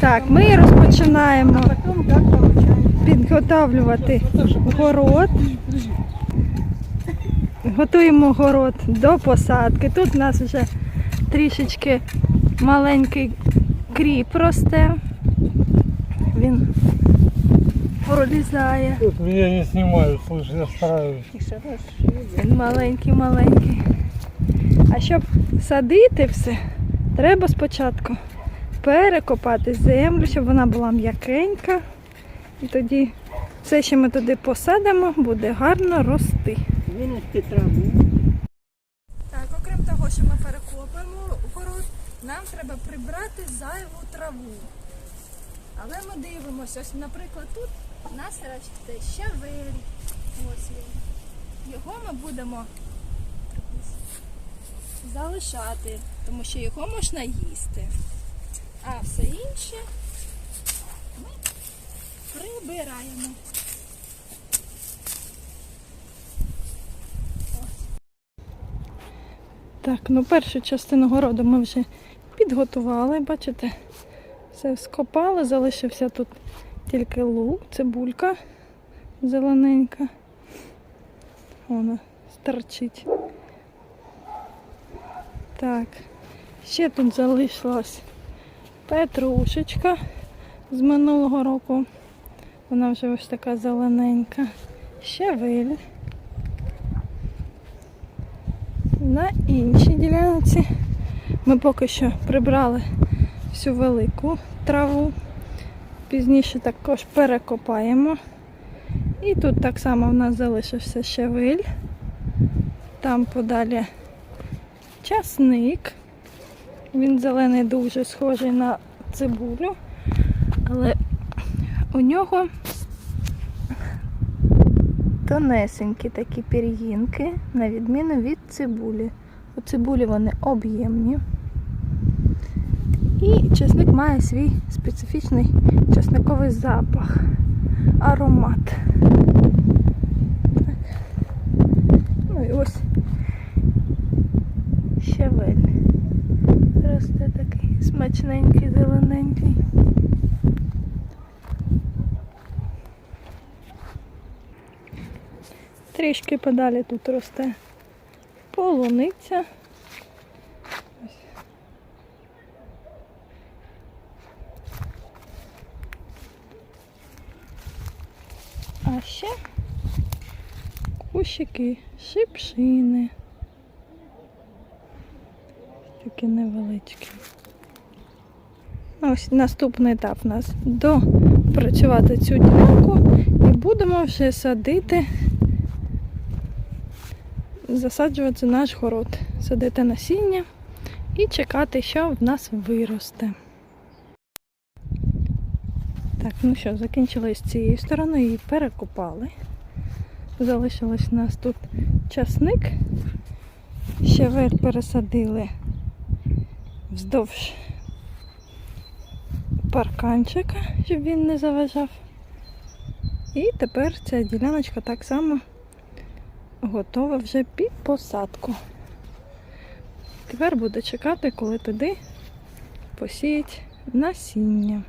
Так, ми розпочинаємо підготовлювати город. Готуємо город до посадки. Тут у нас вже трішечки маленький кріп росте. Він пролізає. Тут меня не снимают, слушай, я стараюсь. Він маленький, маленький. А щоб садити все, треба спочатку перекопати землю, щоб вона була м'якенька. І тоді все, що ми туди посадимо, буде гарно рости. винести траву. Так, окрім того, що ми перекопуємо город, нам треба прибрати зайву траву. Але ми дивимося, ось, наприклад, тут у нас росте щавель. Ось він. Його ми будемо залишати, тому що його можна їсти. А все інше ми прибираємо. Так, ну першу частину городу ми вже підготували, бачите, все скопали, залишився тут тільки лук, цибулька зелененька. Вона стерчить. Так, ще тут залишилась петрушечка з минулого року. Вона вже ось така зелененька. Щавель. На іншій ділянці ми поки що прибрали всю велику траву. Пізніше також перекопаємо. І тут так само в нас залишився щавель. Там подалі часник. Він зелений дуже схожий на цибулю, але у нього тонесенькі такі пір'їнки, на відміну від цибулі. У цибулі вони об'ємні. І чесник має свій специфічний чесниковий запах, аромат. Так. Ну і ось щавель. Росте такий смачненький, зелененький. Трішки подалі тут росте полуниця. А ще кущики шипшини. Такі невеличкі. Ось наступний етап у нас допрацювати цю ділянку і будемо вже садити засаджувати наш город, садити насіння і чекати, що в нас виросте. Так, ну що, закінчили з цієї сторони і перекопали. Залишилось у нас тут часник. Ще Щавель пересадили вздовж парканчика, щоб він не заважав. І тепер ця діляночка так само готова вже під посадку. Тепер буду чекати, коли туди посіять насіння.